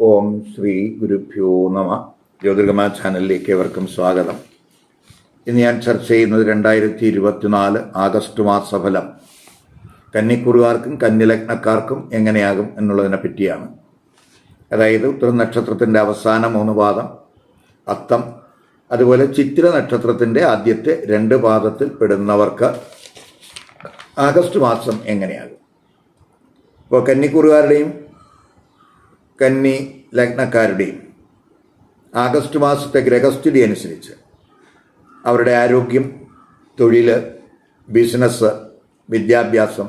ഓം ശ്രീ ഗുരുഭ്യോ നമ. ജ്യോതിർഗമ ചാനലിലേക്ക് ഏവർക്കും സ്വാഗതം. ഇന്ന് ഞാൻ ചർച്ച ചെയ്യുന്നത് രണ്ടായിരത്തി ഇരുപത്തിനാല് ആഗസ്റ്റ് മാസഫലം. കന്നിക്കുറുകാർക്കും കന്നിലഗ്നക്കാർക്കും എങ്ങനെയാകും എന്നുള്ളതിനെ പറ്റിയാണ്. അതായത് ഉത്തര നക്ഷത്രത്തിന്റെ അവസാന മൂന്ന് പാദം അത്തം അതുപോലെ ചിത്ര നക്ഷത്രത്തിന്റെ ആദ്യത്തെ രണ്ട് പാദത്തിൽ പെടുന്നവർക്ക് ആഗസ്റ്റ് മാസം എങ്ങനെയാകും? ഇപ്പോൾ കന്നിക്കുറുകാരുടെയും കന്നി ലഗ്നക്കാരുടെയും ആഗസ്റ്റ് മാസത്തെ ഗ്രഹസ്ഥിതി അനുസരിച്ച് അവരുടെ ആരോഗ്യം തൊഴിൽ ബിസിനസ് വിദ്യാഭ്യാസം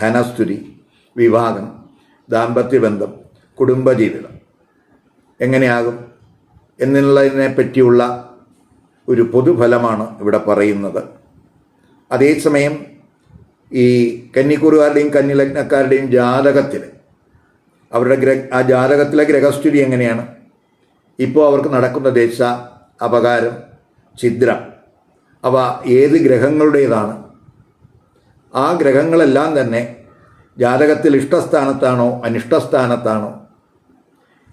ധനസ്ഥിതി വിവാഹം ദാമ്പത്യബന്ധം കുടുംബജീവിതം എങ്ങനെയാകും എന്നുള്ളതിനെ പറ്റിയുള്ള ഒരു പൊതുഫലമാണ് ഇവിടെ പറയുന്നത്. അതേസമയം ഈ കന്നിക്കുറുകാരുടെയും കന്നിലഗ്നക്കാരുടെയും ജാതകത്തിൽ അവരുടെ ഗ്രഹ ആ ജാതകത്തിലെ ഗ്രഹസ്ഥിതി എങ്ങനെയാണ്? ഇപ്പോൾ അവർക്ക് നടക്കുന്ന ദശ അപകാരം ഛിദ്ര. അവ ഏത് ഗ്രഹങ്ങളുടേതാണ്? ആ ഗ്രഹങ്ങളെല്ലാം തന്നെ ജാതകത്തിൽ ഇഷ്ടസ്ഥാനത്താണോ അനിഷ്ടസ്ഥാനത്താണോ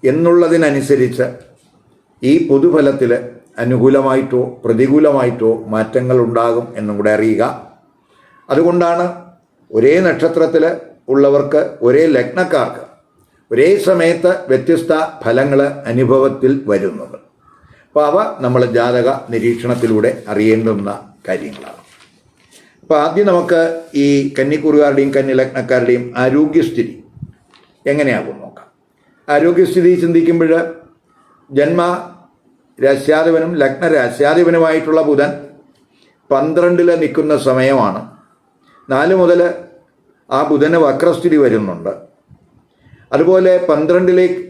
എന്നുള്ളതിനനുസരിച്ച് ഈ പൊതുഫലത്തിൽ അനുകൂലമായിട്ടോ പ്രതികൂലമായിട്ടോ മാറ്റങ്ങൾ ഉണ്ടാകും എന്നും കൂടെ അറിയുക. അതുകൊണ്ടാണ് ഒരേ നക്ഷത്രത്തിൽ ഉള്ളവർക്ക് ഒരേ ലഗ്നക്കാർക്ക് ഒരേ സമയത്ത് വ്യത്യസ്ത ഫലങ്ങൾ അനുഭവത്തിൽ വരുന്നത്. അപ്പോൾ അവ നമ്മൾ ജാതക നിരീക്ഷണത്തിലൂടെ അറിയേണ്ടുന്ന കാര്യങ്ങളാണ്. അപ്പോൾ ആദ്യം നമുക്ക് ഈ കന്നിക്കൂറുകാരുടെയും കന്നിലഗ്നക്കാരുടെയും ആരോഗ്യസ്ഥിതി എങ്ങനെയാകും നോക്കാം. ആരോഗ്യസ്ഥിതി ചിന്തിക്കുമ്പോൾ ജന്മ രാശ്യാധിപനും ലഗ്ന രാശ്യാധിപനുമായിട്ടുള്ള ബുധൻ പന്ത്രണ്ടിൽ നിൽക്കുന്ന സമയമാണ്. നാല് മുതൽ ആ ബുധന് വക്രസ്ഥിതി വരുന്നുണ്ട്. അതുപോലെ പന്ത്രണ്ടിലേക്ക്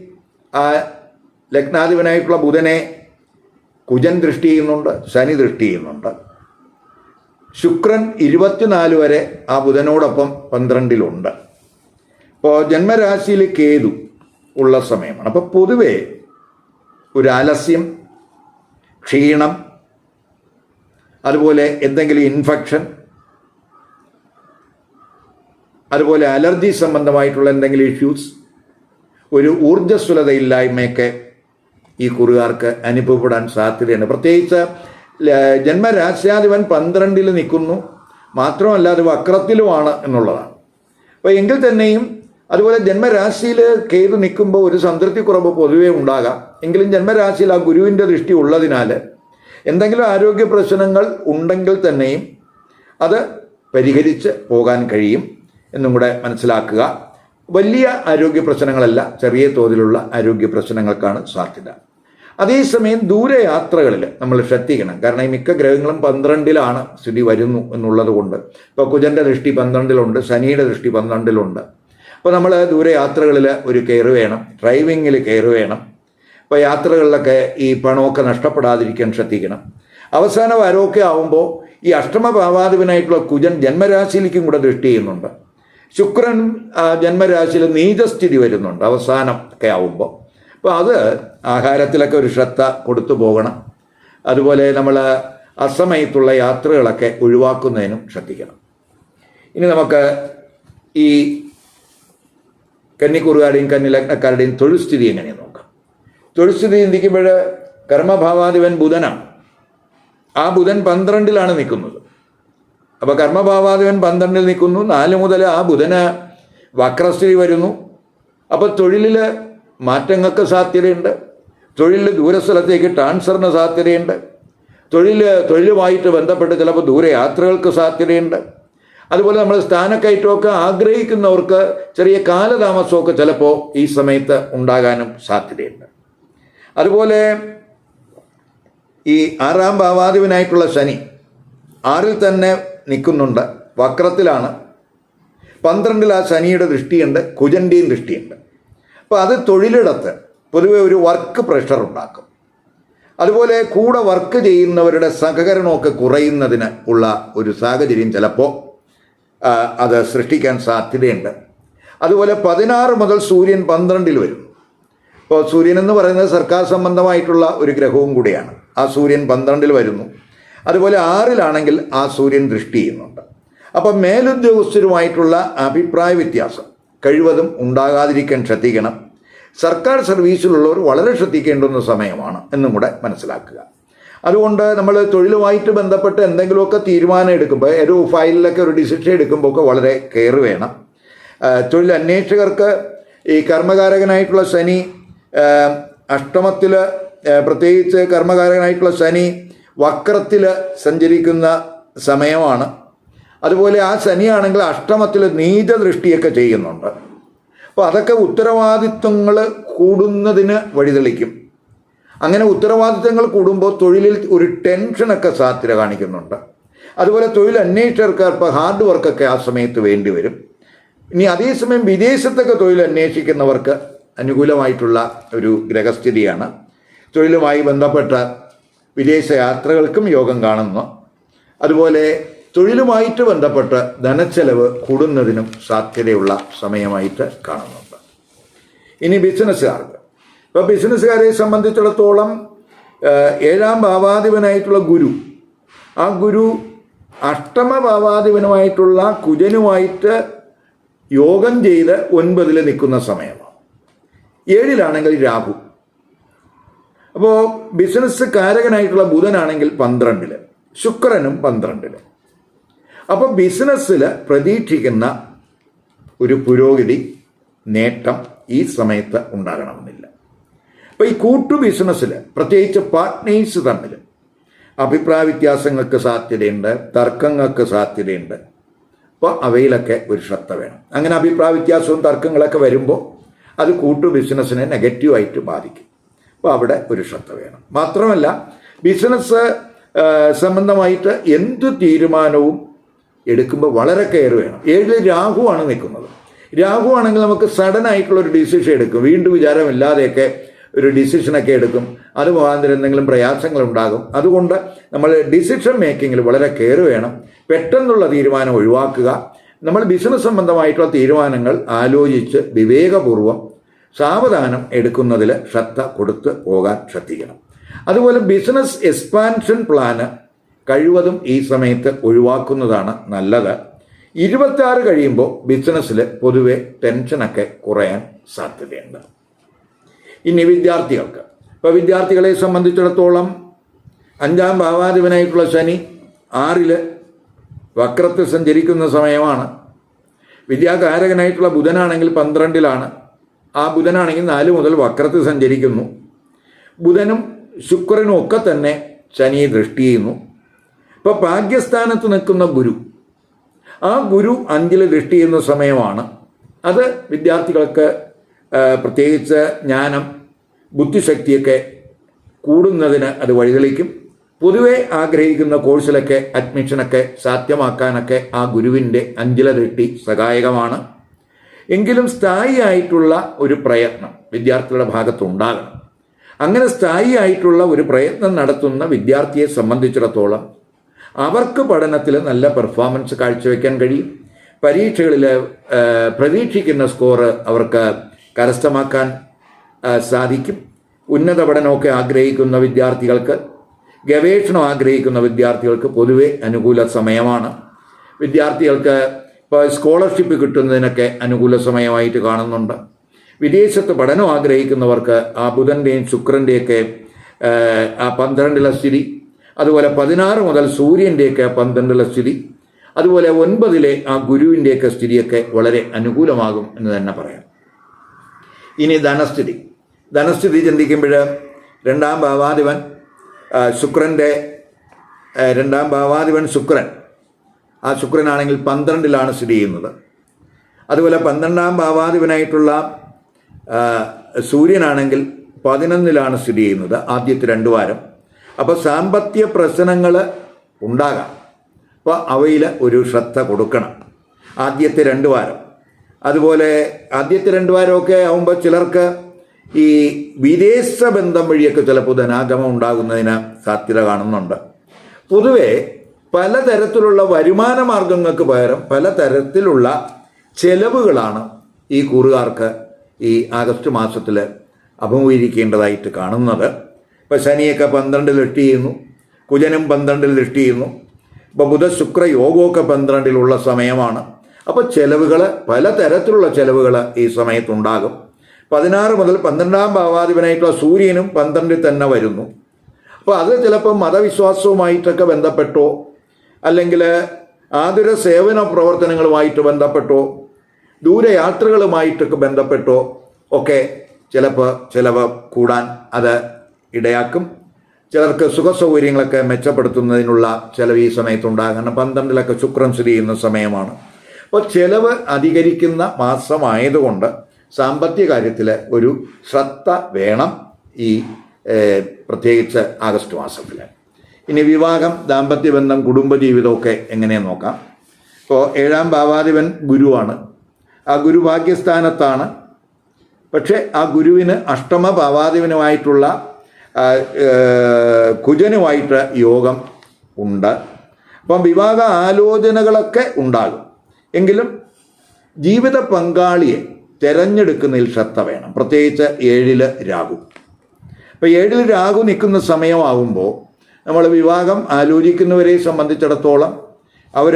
ലഗ്നാധിപനായിട്ടുള്ള ബുധനെ കുജൻ ദൃഷ്ടി ചെയ്യുന്നുണ്ട് ശനി ദൃഷ്ടി ചെയ്യുന്നുണ്ട്. ശുക്രൻ ഇരുപത്തിനാല് വരെ ആ ബുധനോടൊപ്പം പന്ത്രണ്ടിലുണ്ട്. അപ്പോൾ ജന്മരാശിയിൽ കേതു ഉള്ള സമയമാണ്. അപ്പോൾ പൊതുവേ ഒരു ആലസ്യം ക്ഷീണം അതുപോലെ എന്തെങ്കിലും ഇൻഫെക്ഷൻ അതുപോലെ അലർജി സംബന്ധമായിട്ടുള്ള എന്തെങ്കിലും ഇഷ്യൂസ് ഒരു ഊർജസ്വലതയില്ലായ്മയൊക്കെ ഈ കുറുകാർക്ക് അനുഭവപ്പെടാൻ സാധ്യതയുണ്ട്. പ്രത്യേകിച്ച് ജന്മരാശ്യാധിപൻ പന്ത്രണ്ടിൽ നിൽക്കുന്നു. മാത്രമല്ല അത് വക്രത്തിലുമാണ് എന്നുള്ളതാണ്. അപ്പോൾ എങ്കിൽ തന്നെയും അതുപോലെ ജന്മരാശിയിൽ കേതു നിൽക്കുമ്പോൾ ഒരു സംതൃപ്തി സംതൃപ്തിക്കുറവ് പൊതുവേ ഉണ്ടാകാം. എങ്കിലും ജന്മരാശിയിൽ ആ ഗുരുവിന്റെ ദൃഷ്ടി ഉള്ളതിനാൽ എന്തെങ്കിലും ആരോഗ്യ പ്രശ്നങ്ങൾ ഉണ്ടെങ്കിൽ തന്നെയും അത് പരിഹരിച്ച് പോകാൻ കഴിയും എന്നും കൂടെ മനസ്സിലാക്കുക. വലിയ ആരോഗ്യ പ്രശ്നങ്ങളല്ല ചെറിയ തോതിലുള്ള ആരോഗ്യ പ്രശ്നങ്ങൾക്കാണ് സാധ്യത. അതേസമയം ദൂരയാത്രകളിൽ നമ്മൾ ശ്രദ്ധിക്കണം. കാരണം ഈ മിക്ക ഗ്രഹങ്ങളും പന്ത്രണ്ടിലാണ് സ്ഥിതി വരുന്നു എന്നുള്ളത് കൊണ്ട്. ഇപ്പോൾ കുജന്റെ ദൃഷ്ടി പന്ത്രണ്ടിലുണ്ട് ശനിയുടെ ദൃഷ്ടി പന്ത്രണ്ടിലുണ്ട്. അപ്പോൾ നമ്മൾ ദൂരയാത്രകളിൽ ഒരു കെയർ വേണം ഡ്രൈവിങ്ങിൽ കെയർ വേണം. ഇപ്പോൾ യാത്രകളിലൊക്കെ ഈ പണമൊക്കെ നഷ്ടപ്പെടാതിരിക്കാൻ ശ്രദ്ധിക്കണം. അവസാന വരമൊക്കെ ആവുമ്പോൾ ഈ അഷ്ടമഭാവാധിപനായിട്ടുള്ള കുജൻ ജന്മരാശിയിലേക്കും കൂടെ ദൃഷ്ടി ചെയ്യുന്നുണ്ട്. ശുക്രൻ ജന്മരാശിയിൽ നീചസ്ഥിതി വരുന്നുണ്ട്. അവസാനം ഒക്കെ ആവുമ്പോൾ അപ്പോൾ അത് ആഹാരത്തിലൊക്കെ ഒരു ശ്രദ്ധ കൊടുത്തു പോകണം. അതുപോലെ നമ്മൾ അസമയത്തുള്ള യാത്രകളൊക്കെ ഒഴിവാക്കുന്നതിനും ശ്രദ്ധിക്കണം. ഇനി നമുക്ക് ഈ കന്നിക്കുറുകാരുടെയും കന്നിലഗ്നക്കാരുടെയും തൊഴിൽ സ്ഥിതി എങ്ങനെയാണ് നോക്കാം? തൊഴിൽ സ്ഥിതി ചിന്തിക്കുമ്പോൾ കർമ്മഭാവാധിപൻ ബുധനാണ്. ആ ബുധൻ പന്ത്രണ്ടിലാണ് നിൽക്കുന്നത്. അപ്പോൾ കർമ്മഭാവാധിപൻ പന്ത്രണ്ടിൽ നിൽക്കുന്നു. നാല് മുതൽ ആ ബുധന് വക്രസ്ഥിതി വരുന്നു. അപ്പോൾ തൊഴിലിൽ മാറ്റങ്ങൾക്ക് സാധ്യതയുണ്ട്. തൊഴിലിൽ ദൂരസ്ഥലത്തേക്ക് ട്രാൻസ്ഫറിന് സാധ്യതയുണ്ട്. തൊഴിൽ തൊഴിലുമായിട്ട് ബന്ധപ്പെട്ട് ചിലപ്പോൾ ദൂരയാത്രകൾക്ക് സാധ്യതയുണ്ട്. അതുപോലെ നമ്മൾ സ്ഥാനക്കയറ്റമൊക്കെ ആഗ്രഹിക്കുന്നവർക്ക് ചെറിയ കാലതാമസമൊക്കെ ചിലപ്പോൾ ഈ സമയത്ത് ഉണ്ടാകാനും സാധ്യതയുണ്ട്. അതുപോലെ ഈ ആറാം ഭാവാധിപനായിട്ടുള്ള ശനി ആറിൽ തന്നെ നിൽക്കുന്നുണ്ട്. വക്രത്തിലാണ്. പന്ത്രണ്ടിൽ ആ ശനിയുടെ ദൃഷ്ടിയുണ്ട് കുജന്റെയും ദൃഷ്ടിയുണ്ട്. അപ്പോൾ അത് തൊഴിലിടത്ത് പൊതുവെ ഒരു വർക്ക് പ്രഷർ ഉണ്ടാക്കും. അതുപോലെ കൂടെ വർക്ക് ചെയ്യുന്നവരുടെ സഹകരണമൊക്കെ കുറയുന്നതിന് ഉള്ള ഒരു സാഹചര്യം ചിലപ്പോൾ അത് സൃഷ്ടിക്കാൻ സാധ്യതയുണ്ട്. അതുപോലെ പതിനാറ് മുതൽ സൂര്യൻ പന്ത്രണ്ടിൽ വരും. ഇപ്പോൾ സൂര്യൻ എന്ന് പറയുന്നത് സർക്കാർ സംബന്ധമായിട്ടുള്ള ഒരു ഗ്രഹവും കൂടിയാണ്. ആ സൂര്യൻ പന്ത്രണ്ടിൽ വരുന്നു. അതുപോലെ ആറിലാണെങ്കിൽ ആ സൂര്യൻ ദൃഷ്ടി ചെയ്യുന്നുണ്ട്. അപ്പം മേലുദ്യോഗസ്ഥരുമായിട്ടുള്ള അഭിപ്രായ വ്യത്യാസം. കഴിവതും ഉണ്ടാകാതിരിക്കാൻ ശ്രദ്ധിക്കണം. സർക്കാർ സർവീസിലുള്ളവർ വളരെ ശ്രദ്ധിക്കേണ്ടുന്ന സമയമാണ് എന്നും കൂടെ മനസ്സിലാക്കുക. അതുകൊണ്ട് നമ്മൾ തൊഴിലുമായിട്ട് ബന്ധപ്പെട്ട് എന്തെങ്കിലുമൊക്കെ തീരുമാനം എടുക്കുമ്പോൾ ഒരു ഫയലിലൊക്കെ ഒരു ഡിസിഷൻ എടുക്കുമ്പോൾ ഒക്കെ വളരെ കെയർ വേണം. തൊഴിലന്വേഷകർക്ക് ഈ കർമ്മകാരകനായിട്ടുള്ള ശനി അഷ്ടമത്തിൽ പ്രത്യേകിച്ച് കർമ്മകാരകനായിട്ടുള്ള ശനി വക്രത്തിൽ സഞ്ചരിക്കുന്ന സമയമാണ്. അതുപോലെ ആ ശനിയാണെങ്കിൽ അഷ്ടമത്തിൽ നീചദൃഷ്ടിയൊക്കെ ചെയ്യുന്നുണ്ട്. അപ്പോൾ അതൊക്കെ ഉത്തരവാദിത്വങ്ങൾ കൂടുന്നതിന് വഴിതെളിക്കും. അങ്ങനെ ഉത്തരവാദിത്തങ്ങൾ കൂടുമ്പോൾ തൊഴിലിൽ ഒരു ടെൻഷനൊക്കെ സാധ്യത കാണിക്കുന്നുണ്ട്. അതുപോലെ തൊഴിൽ അന്വേഷിച്ചവർക്ക് ഇപ്പോൾ ഹാർഡ് വർക്കൊക്കെ ആ സമയത്ത് വേണ്ടി വരും. ഇനി അതേസമയം വിദേശത്തൊക്കെ തൊഴിൽ അന്വേഷിക്കുന്നവർക്ക് അനുകൂലമായിട്ടുള്ള ഒരു ഗ്രഹസ്ഥിതിയാണ്. തൊഴിലുമായി ബന്ധപ്പെട്ട വിദേശ യാത്രകൾക്കും യോഗം കാണുന്നു. അതുപോലെ തൊഴിലുമായിട്ട് ബന്ധപ്പെട്ട് ധനച്ചെലവ് കൂടുന്നതിനും സാധ്യതയുള്ള സമയമായിട്ട് കാണുന്നുണ്ട്. ഇനി ബിസിനസ്സുകാർക്ക്. ഇപ്പോൾ ബിസിനസ്സുകാരെ സംബന്ധിച്ചിടത്തോളം ഏഴാം ഭാവാധിപനായിട്ടുള്ള ഗുരു. ആ ഗുരു അഷ്ടമ ഭാവാധിപനുമായിട്ടുള്ള കുജനുമായിട്ട് യോഗം ചെയ്ത് ഒൻപതിൽ നിൽക്കുന്ന സമയമാണ്. ഏഴിലാണെങ്കിൽ രാഹു. അപ്പോൾ ബിസിനസ് കാരകനായിട്ടുള്ള ബുധനാണെങ്കിൽ പന്ത്രണ്ടിൽ ശുക്രനും പന്ത്രണ്ടിൽ. അപ്പോൾ ബിസിനസ്സിൽ പ്രതീക്ഷിക്കുന്ന ഒരു പുരോഗതി നേട്ടം ഈ സമയത്ത് ഉണ്ടാകണമെന്നില്ല. അപ്പോൾ ഈ കൂട്ടു ബിസിനസ്സിൽ പ്രത്യേകിച്ച് പാർട്ട്നേഴ്സ് തമ്മിൽ അഭിപ്രായ വ്യത്യാസങ്ങൾക്ക് സാധ്യതയുണ്ട് തർക്കങ്ങൾക്ക് സാധ്യതയുണ്ട്. അപ്പോൾ അവയിലൊക്കെ ഒരു ശ്രദ്ധ വേണം. അങ്ങനെ അഭിപ്രായ വ്യത്യാസവും തർക്കങ്ങളൊക്കെ വരുമ്പോൾ അത് കൂട്ടു ബിസിനസ്സിനെ നെഗറ്റീവായിട്ട് ബാധിക്കും. അപ്പോൾ അവിടെ ഒരു ശ്രദ്ധ വേണം. മാത്രമല്ല ബിസിനസ് സംബന്ധമായിട്ട് എന്ത് തീരുമാനവും എടുക്കുമ്പോൾ വളരെ കെയർ വേണം. ഏഴിൽ രാഹുവാണ് നിൽക്കുന്നത്. രാഹു ആണെങ്കിൽ നമുക്ക് സഡൻ ആയിട്ടുള്ള ഒരു ഡിസിഷൻ എടുക്കും. വീണ്ടും വിചാരമില്ലാതെയൊക്കെ ഒരു ഡിസിഷനൊക്കെ എടുക്കും. അത് മുഖാന്തരം എന്തെങ്കിലും പ്രയാസങ്ങൾ ഉണ്ടാകും. അതുകൊണ്ട് നമ്മൾ ഡിസിഷൻ മേക്കിങ്ങിൽ വളരെ കെയർ വേണം. പെട്ടെന്നുള്ള തീരുമാനം ഒഴിവാക്കുക. നമ്മൾ ബിസിനസ് സംബന്ധമായിട്ടുള്ള തീരുമാനങ്ങൾ ആലോചിച്ച് വിവേകപൂർവം സാവധാനം എടുക്കുന്നതിൽ ശ്രദ്ധ കൊടുത്ത് പോകാൻ ശ്രദ്ധിക്കണം. അതുപോലെ ബിസിനസ് എക്സ്പാൻഷൻ പ്ലാന് കഴിവതും ഈ സമയത്ത് ഒഴിവാക്കുന്നതാണ് നല്ലത്. ഇരുപത്തി കഴിയുമ്പോൾ ബിസിനസ്സിൽ പൊതുവെ ടെൻഷനൊക്കെ കുറയാൻ സാധ്യതയുണ്ട്. ഇനി വിദ്യാർത്ഥികൾക്ക്. ഇപ്പോൾ വിദ്യാർത്ഥികളെ സംബന്ധിച്ചിടത്തോളം അഞ്ചാം ഭാവാധിപനായിട്ടുള്ള ശനി ആറിൽ വക്രത്തിൽ സഞ്ചരിക്കുന്ന സമയമാണ്. വിദ്യാകാരകനായിട്ടുള്ള ബുധനാണെങ്കിൽ പന്ത്രണ്ടിലാണ്. ആ ബുധനാണെങ്കിൽ നാല് മുതൽ വക്രത്തിൽ സഞ്ചരിക്കുന്നു. ബുധനും ശുക്രനും ഒക്കെ തന്നെ ശനിയെ ദൃഷ്ടി ചെയ്യുന്നു. ഇപ്പോൾ ഭാഗ്യസ്ഥാനത്ത് നിൽക്കുന്ന ഗുരു ആ ഗുരു അഞ്ചിൽ ദൃഷ്ടി ചെയ്യുന്ന സമയമാണ്. അത് വിദ്യാർത്ഥികൾക്ക് പ്രത്യേകിച്ച് ജ്ഞാനം ബുദ്ധിശക്തിയൊക്കെ കൂടുന്നതിന് അത് വഴിതെളിക്കും. പൊതുവെ ആഗ്രഹിക്കുന്ന കോഴ്സിലൊക്കെ അഡ്മിഷനൊക്കെ സാധ്യമാക്കാനൊക്കെ ആ ഗുരുവിന്റെ അഞ്ചില ദൃഷ്ടി സഹായകമാണ്. എങ്കിലും സ്ഥായി ആയിട്ടുള്ള ഒരു പ്രയത്നം വിദ്യാർത്ഥികളുടെ ഭാഗത്തുണ്ടാകണം അങ്ങനെ സ്ഥായി ആയിട്ടുള്ള ഒരു പ്രയത്നം നടത്തുന്ന വിദ്യാർത്ഥിയെ സംബന്ധിച്ചിടത്തോളം അവർക്ക് പഠനത്തിൽ നല്ല പെർഫോമൻസ് കാഴ്ചവെക്കാൻ കഴിയും. പരീക്ഷകളിൽ പ്രതീക്ഷിക്കുന്ന സ്കോറ് അവർക്ക് കരസ്ഥമാക്കാൻ സാധിക്കും. ഉന്നത പഠനമൊക്കെ ആഗ്രഹിക്കുന്ന വിദ്യാർത്ഥികൾക്ക് ഗവേഷണം ആഗ്രഹിക്കുന്ന വിദ്യാർത്ഥികൾക്ക് പൊതുവെ അനുകൂല സമയമാണ്. വിദ്യാർത്ഥികൾക്ക് ഇപ്പോൾ സ്കോളർഷിപ്പ് കിട്ടുന്നതിനൊക്കെ അനുകൂല സമയമായിട്ട് കാണുന്നുണ്ട്. വിദേശത്ത് പഠനം ആഗ്രഹിക്കുന്നവർക്ക് ആ ബുധന്റെയും ശുക്രന്റെയൊക്കെ ആ പന്ത്രണ്ടിലെ സ്ഥിതി അതുപോലെ പതിനാറ് മുതൽ സൂര്യന്റെയൊക്കെ പന്ത്രണ്ടിലെ സ്ഥിതി അതുപോലെ ഒൻപതിലെ ആ ഗുരുവിന്റെയൊക്കെ സ്ഥിതിയൊക്കെ വളരെ അനുകൂലമാകും എന്ന് തന്നെ പറയാം. ഇനി ധനസ്ഥിതി. ധനസ്ഥിതി ചിന്തിക്കുമ്പോൾ രണ്ടാം ഭാവാധിപൻ ശുക്രന്റെ രണ്ടാം ഭാവാധിപൻ ശുക്രൻ ആ ശുക്രനാണെങ്കിൽ പന്ത്രണ്ടിലാണ് സ്ഥിതി ചെയ്യുന്നത്. അതുപോലെ പന്ത്രണ്ടാം ഭാവാധിപനായിട്ടുള്ള സൂര്യനാണെങ്കിൽ പതിനൊന്നിലാണ് സ്ഥിതി ചെയ്യുന്നത് ആദ്യത്തെ രണ്ട് വാരം. അപ്പോൾ സാമ്പത്തിക പ്രശ്നങ്ങൾ ഉണ്ടാകാം. അപ്പോൾ അവയിൽ ഒരു ശ്രദ്ധ കൊടുക്കണം. ആദ്യത്തെ രണ്ട് വാരം. അതുപോലെ ആദ്യത്തെ രണ്ട് വാരമൊക്കെ ആകുമ്പോൾ ചിലർക്ക് ഈ വിദേശ ബന്ധം വഴിയൊക്കെ ചിലപ്പോൾ ധനാഗമം ഉണ്ടാകുന്നതിന് സാധ്യത കാണുന്നുണ്ട്. പൊതുവെ പലതരത്തിലുള്ള വരുമാന മാർഗങ്ങൾക്ക് പകരം പലതരത്തിലുള്ള ചെലവുകളാണ് ഈ കൂറുകാർക്ക് ഈ ആഗസ്റ്റ് മാസത്തിൽ അഭിമുഖീകരിക്കേണ്ടതായിട്ട് കാണുന്നത്. ഇപ്പം ശനിയൊക്കെ പന്ത്രണ്ടിൽ ദൃഷ്ടി ചെയ്യുന്നു. കുജനും പന്ത്രണ്ടിൽ ദൃഷ്ടി ചെയ്യുന്നു. ഇപ്പോൾ ബുധ ശുക്ര യോഗമൊക്കെ പന്ത്രണ്ടിലുള്ള സമയമാണ്. അപ്പോൾ ചെലവുകൾ പലതരത്തിലുള്ള ചെലവുകൾ ഈ സമയത്തുണ്ടാകും. പതിനാറ് മുതൽ പന്ത്രണ്ടാം ഭാവാധിപനായിട്ടുള്ള സൂര്യനും പന്ത്രണ്ടിൽ തന്നെ വരുന്നു. അപ്പോൾ അത് ചിലപ്പോൾ മതവിശ്വാസവുമായിട്ടൊക്കെ ബന്ധപ്പെട്ടോ അല്ലെങ്കിൽ ആതുര സേവന പ്രവർത്തനങ്ങളുമായിട്ട് ബന്ധപ്പെട്ടോ ദൂരയാത്രകളുമായിട്ടൊക്കെ ബന്ധപ്പെട്ടോ ഒക്കെ ചിലപ്പോൾ ചിലവ് കൂടാൻ അത് ഇടയാക്കും. ചിലർക്ക് സുഖസൗകര്യങ്ങളൊക്കെ മെച്ചപ്പെടുത്തുന്നതിനുള്ള ചിലവ് ഈ സമയത്തുണ്ടാകും കാരണം പന്ത്രണ്ടിലൊക്കെ ശുക്രൻ സ്ഥിതി ചെയ്യുന്ന സമയമാണ്. അപ്പോൾ ചിലവ് അധികരിക്കുന്ന മാസമായതുകൊണ്ട് സാമ്പത്തിക കാര്യത്തിൽ ഒരു ശ്രദ്ധ വേണം ഈ പ്രത്യേകിച്ച് ആഗസ്റ്റ് മാസത്തിൽ ഇനി വിവാഹം ദാമ്പത്യബന്ധം കുടുംബജീവിതമൊക്കെ എങ്ങനെ നോക്കാം? ഇപ്പോൾ ഏഴാം ഭാവാധിപൻ ഗുരുവാണ്. ആ ഗുരു ഭാഗ്യസ്ഥാനത്താണ്. പക്ഷേ ആ ഗുരുവിന് അഷ്ടമ ഭാവാധിപനുമായിട്ടുള്ള കുജനുമായിട്ട് യോഗം ഉണ്ട്. അപ്പം വിവാഹ ആലോചനകളൊക്കെ ഉണ്ടാകും. എങ്കിലും ജീവിത പങ്കാളിയെ തിരഞ്ഞെടുക്കുന്നതിൽ ശ്രദ്ധ വേണം. പ്രത്യേകിച്ച് ഏഴിൽ രാഹു. അപ്പോൾ ഏഴിൽ രാഹു നിൽക്കുന്ന സമയമാകുമ്പോൾ നമ്മൾ വിവാഹം ആലോചിക്കുന്നവരെ സംബന്ധിച്ചിടത്തോളം അവർ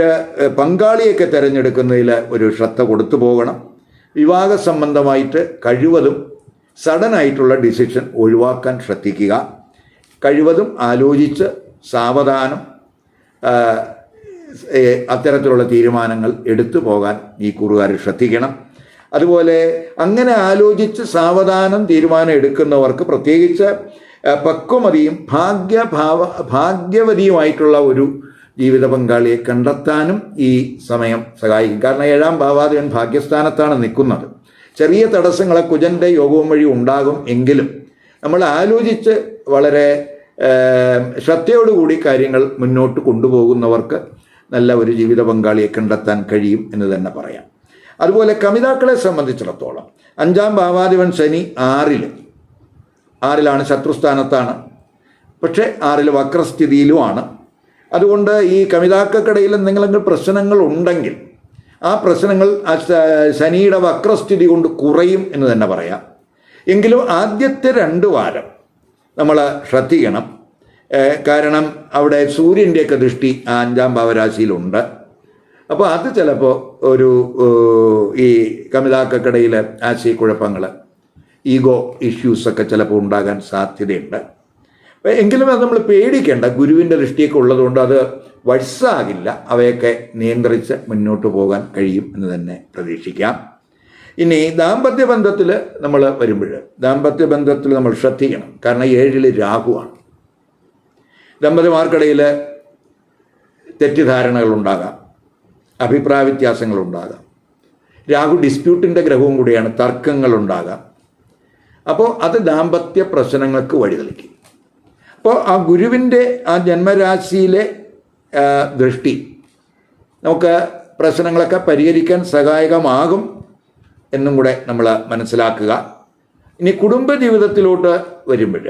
പങ്കാളിയൊക്കെ തിരഞ്ഞെടുക്കുന്നതിൽ ഒരു ശ്രദ്ധ കൊടുത്തു പോകണം. വിവാഹ സംബന്ധമായിട്ട് കഴിവതും സഡനായിട്ടുള്ള ഡിസിഷൻ ഒഴിവാക്കാൻ ശ്രദ്ധിക്കുക. കഴിവതും ആലോചിച്ച് സാവധാനം അത്തരത്തിലുള്ള തീരുമാനങ്ങൾ എടുത്തു പോകാൻ ഈ കൂറുകാർ ശ്രദ്ധിക്കണം. അതുപോലെ അങ്ങനെ ആലോചിച്ച് സാവധാനം തീരുമാനം എടുക്കുന്നവർക്ക് പ്രത്യേകിച്ച് പക്വമതിയും ഭാഗ്യഭാവ ഭാഗ്യവതിയുമായിട്ടുള്ള ഒരു ജീവിത പങ്കാളിയെ കണ്ടെത്താനും ഈ സമയം സഹായിക്കും. കാരണം ഏഴാം ഭാവാധിപൻ ഭാഗ്യസ്ഥാനത്താണ് നിൽക്കുന്നത്. ചെറിയ തടസ്സങ്ങളെ കുജന്റെ യോഗവും വഴി ഉണ്ടാകും എങ്കിലും നമ്മൾ ആലോചിച്ച് വളരെ ശ്രദ്ധയോടുകൂടി കാര്യങ്ങൾ മുന്നോട്ട് കൊണ്ടുപോകുന്നവർക്ക് നല്ല ഒരു ജീവിത പങ്കാളിയെ കണ്ടെത്താൻ കഴിയും എന്ന് തന്നെ പറയാം. അതുപോലെ കവിതാക്കളെ സംബന്ധിച്ചിടത്തോളം അഞ്ചാം ഭാവാധിപൻ ശനി ആറിൽ ആറിലാണ് ശത്രുസ്ഥാനത്താണ്. പക്ഷേ ആറിൽ വക്രസ്ഥിതിയിലുമാണ്. അതുകൊണ്ട് ഈ കമിതാക്കൾക്കിടയിൽ എന്തെങ്കിലും പ്രശ്നങ്ങൾ ഉണ്ടെങ്കിൽ ആ പ്രശ്നങ്ങൾ ശനിയുടെ വക്രസ്ഥിതി കൊണ്ട് കുറയും എന്ന് തന്നെ പറയാം. എങ്കിലും ആദ്യത്തെ രണ്ട് വാരം നമ്മൾ ശ്രദ്ധിക്കണം. കാരണം അവിടെ സൂര്യന്റെയൊക്കെ ദൃഷ്ടി ആ അഞ്ചാം ഭാവരാശിയിലുണ്ട് അപ്പോൾ അത് ചിലപ്പോൾ ഒരു ഈ കമിതാക്കൾക്കിടയിൽ ആശയക്കുഴപ്പങ്ങൾ ഈഗോ ഇഷ്യൂസൊക്കെ ചിലപ്പോൾ ഉണ്ടാകാൻ സാധ്യതയുണ്ട്. എങ്കിലും അത് നമ്മൾ പേടിക്കേണ്ട ഗുരുവിന്റെ ദൃഷ്ടിയൊക്കെ ഉള്ളതുകൊണ്ട് അത് വഴ്സാകില്ല. അവയൊക്കെ നിയന്ത്രിച്ച് മുന്നോട്ട് പോകാൻ കഴിയും എന്ന് തന്നെ പ്രതീക്ഷിക്കാം. ഇനി ദാമ്പത്യ ബന്ധത്തിൽ നമ്മൾ വരുമ്പോൾ ദാമ്പത്യ ബന്ധത്തിൽ നമ്മൾ ശ്രദ്ധിക്കണം. കാരണം ഏഴിൽ രാഹുവാണ്. ദമ്പതിമാർക്കിടയിൽ തെറ്റിദ്ധാരണകൾ ഉണ്ടാകാം അഭിപ്രായ വ്യത്യാസങ്ങളുണ്ടാകാം രാഹു ഡിസ്പ്യൂട്ടിന്റെ ഗ്രഹവും കൂടിയാണ് തർക്കങ്ങൾ ഉണ്ടാകാം. അപ്പോൾ അത് ദാമ്പത്യ പ്രശ്നങ്ങൾക്ക് വഴിതെളിക്കും അപ്പോൾ ആ ഗുരുവിന്റെ ആ ജന്മരാശിയിലെ ദൃഷ്ടി നമുക്ക് പ്രശ്നങ്ങളൊക്കെ പരിഹരിക്കാൻ സഹായകമാകും എന്നും കൂടെ നമ്മൾ മനസ്സിലാക്കുക. ഇനി കുടുംബ ജീവിതത്തിലോട്ട് വരുമ്പോൾ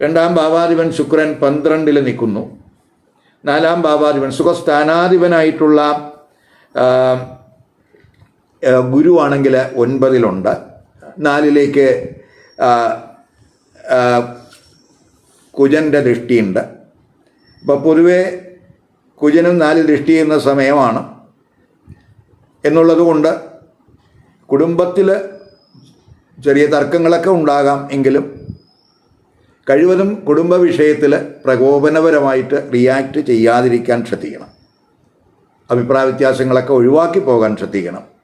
രണ്ടാം ഭാവാധിപൻ ശുക്രൻ പന്ത്രണ്ടിൽ നിൽക്കുന്നു. നാലാം ഭാവാധിപൻ സുഖസ്ഥാനാധിപനായിട്ടുള്ള ഗുരുവാണെങ്കിൽ ഒൻപതിലുണ്ട്. നാലിലേക്ക് കുജന്റെ ദൃഷ്ടിയുണ്ട്. അപ്പോൾ പൊതുവെ കുജനും നാല് ദൃഷ്ടി ചെയ്യുന്ന സമയമാണ്. എന്നുള്ളതുകൊണ്ട് കുടുംബത്തിൽ ചെറിയ തർക്കങ്ങളൊക്കെ ഉണ്ടാകാം എങ്കിലും കഴിവതും കുടുംബ വിഷയത്തിൽ പ്രകോപനപരമായിട്ട് റിയാക്ട് ചെയ്യാതിരിക്കാൻ ശ്രദ്ധിക്കണം. അഭിപ്രായ വ്യത്യാസങ്ങളൊക്കെ ഒഴിവാക്കി പോകാൻ ശ്രദ്ധിക്കണം.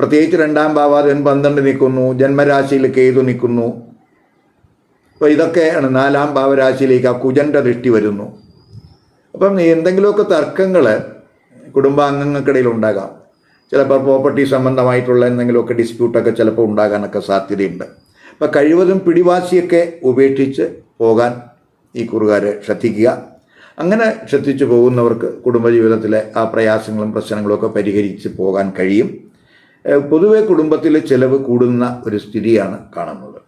പ്രത്യേകിച്ച് രണ്ടാം ഭാവാധിപൻ പന്ത്രണ്ട് നിൽക്കുന്നു ജന്മരാശിയിൽ കേതു നിൽക്കുന്നു. അപ്പോൾ ഇതൊക്കെയാണ് നാലാം ഭാവരാശിയിലേക്ക് ആ കുജന്റെ ദൃഷ്ടി വരുന്നു. അപ്പം എന്തെങ്കിലുമൊക്കെ തർക്കങ്ങൾ കുടുംബാംഗങ്ങൾക്കിടയിൽ ഉണ്ടാകാം. ചിലപ്പോൾ പ്രോപ്പർട്ടി സംബന്ധമായിട്ടുള്ള എന്തെങ്കിലുമൊക്കെ ഡിസ്പ്യൂട്ടൊക്കെ ചിലപ്പോൾ ഉണ്ടാകാനൊക്കെ സാധ്യതയുണ്ട്. അപ്പം കഴിവതും പിടിവാശിയൊക്കെ ഉപേക്ഷിച്ച് പോകാൻ ഈ കുറുകാർ ശ്രദ്ധിക്കുക. അങ്ങനെ ശ്രദ്ധിച്ചു പോകുന്നവർക്ക് കുടുംബജീവിതത്തിലെ ആ പ്രയാസങ്ങളും പ്രശ്നങ്ങളും ഒക്കെ പരിഹരിച്ച് പോകാൻ കഴിയും. പൊതുവെ കുടുംബത്തിൽ ചിലവ് കൂടുന്ന ഒരു സ്ഥിതിയാണ് കാണുന്നത്.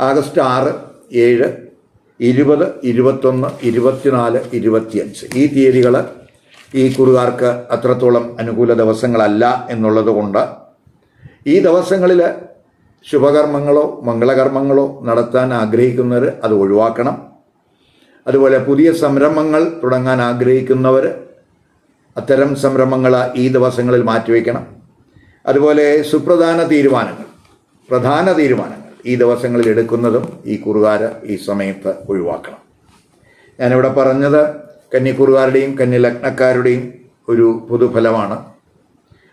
ആഗസ്റ്റ് ആറ് ഏഴ് ഇരുപത് ഇരുപത്തൊന്ന് ഇരുപത്തിനാല് ഇരുപത്തിയഞ്ച്. ഈ തീയതികൾ ഈ കുറുകാർക്ക് അത്രത്തോളം അനുകൂല ദിവസങ്ങളല്ല എന്നുള്ളത് കൊണ്ട് ഈ ദിവസങ്ങളിൽ ശുഭകർമ്മങ്ങളോ മംഗളകർമ്മങ്ങളോ നടത്താൻ ആഗ്രഹിക്കുന്നവർ അത് ഒഴിവാക്കണം. അതുപോലെ പുതിയ സംരംഭങ്ങൾ തുടങ്ങാൻ ആഗ്രഹിക്കുന്നവർ അത്തരം സംരംഭങ്ങൾ ഈ ദിവസങ്ങളിൽ മാറ്റിവെക്കണം. അതുപോലെ സുപ്രധാന തീരുമാനങ്ങൾ പ്രധാന തീരുമാനങ്ങൾ ഈ ദിവസങ്ങളിൽ എടുക്കുന്നതും ഈ കുറുകാര ഈ സമയത്ത് ഒഴിവാക്കണം. ഞാനിവിടെ പറഞ്ഞത് കന്നിക്കുറുകാരുടെയും കന്നി ലഗ്നക്കാരുടെയും ഒരു പൊതുഫലമാണ്.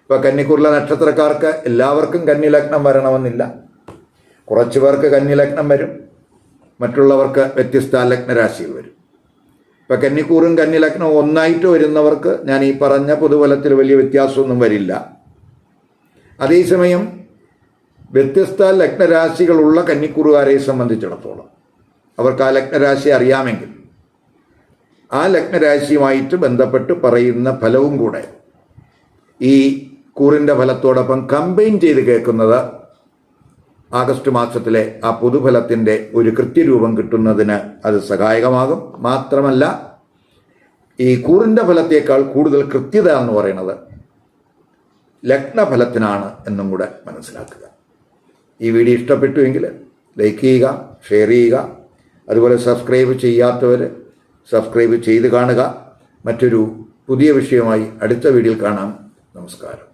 ഇപ്പോൾ കന്നിക്കുറുള്ള നക്ഷത്രക്കാർക്ക് എല്ലാവർക്കും കന്നി ലഗ്നം വരണമെന്നില്ല. കുറച്ച് പേർക്ക് കന്നി ലഗ്നം വരും മറ്റുള്ളവർക്ക് വ്യത്യസ്ത ലഗ്നരാശികൾ വരും. ഇപ്പം കന്നിക്കൂറും കന്നി ലഗ്നവും ഒന്നായിട്ട് വരുന്നവർക്ക് ഞാൻ ഈ പറഞ്ഞ പൊതുഫലത്തിൽ വലിയ വ്യത്യാസമൊന്നും വരില്ല. അതേസമയം വ്യത്യസ്ത ലഗ്നരാശികളുള്ള കന്നിക്കുറുകാരെ സംബന്ധിച്ചിടത്തോളം അവർക്ക് ആ ലഗ്നരാശി അറിയാമെങ്കിൽ ആ ലഗ്നരാശിയുമായിട്ട് ബന്ധപ്പെട്ട് പറയുന്ന ഫലവും കൂടെ ഈ കൂറിന്റെ ഫലത്തോടൊപ്പം കമ്പൈൻ ചെയ്ത് കേൾക്കുന്നത് ആഗസ്റ്റ് മാസത്തിലെ ആ പൊതുഫലത്തിന്റെ ഒരു കൃത്യരൂപം കിട്ടുന്നതിന് അത് സഹായകമാകും. മാത്രമല്ല ഈ കൂറിന്റെ ഫലത്തേക്കാൾ കൂടുതൽ കൃത്യത എന്ന് പറയുന്നത് ലഗ്നഫലത്തിനാണ് എന്നും കൂടെ മനസ്സിലാക്കുക. ഈ വീഡിയോ ഇഷ്ടപ്പെട്ടുവെങ്കിൽ ലൈക്ക് ചെയ്യുക ഷെയർ ചെയ്യുക. അതുപോലെ സബ്സ്ക്രൈബ് ചെയ്യാത്തവർ സബ്സ്ക്രൈബ് ചെയ്ത് കാണുക. മറ്റൊരു പുതിയ വിഷയമായി അടുത്ത വീഡിയോയിൽ കാണാം. നമസ്കാരം.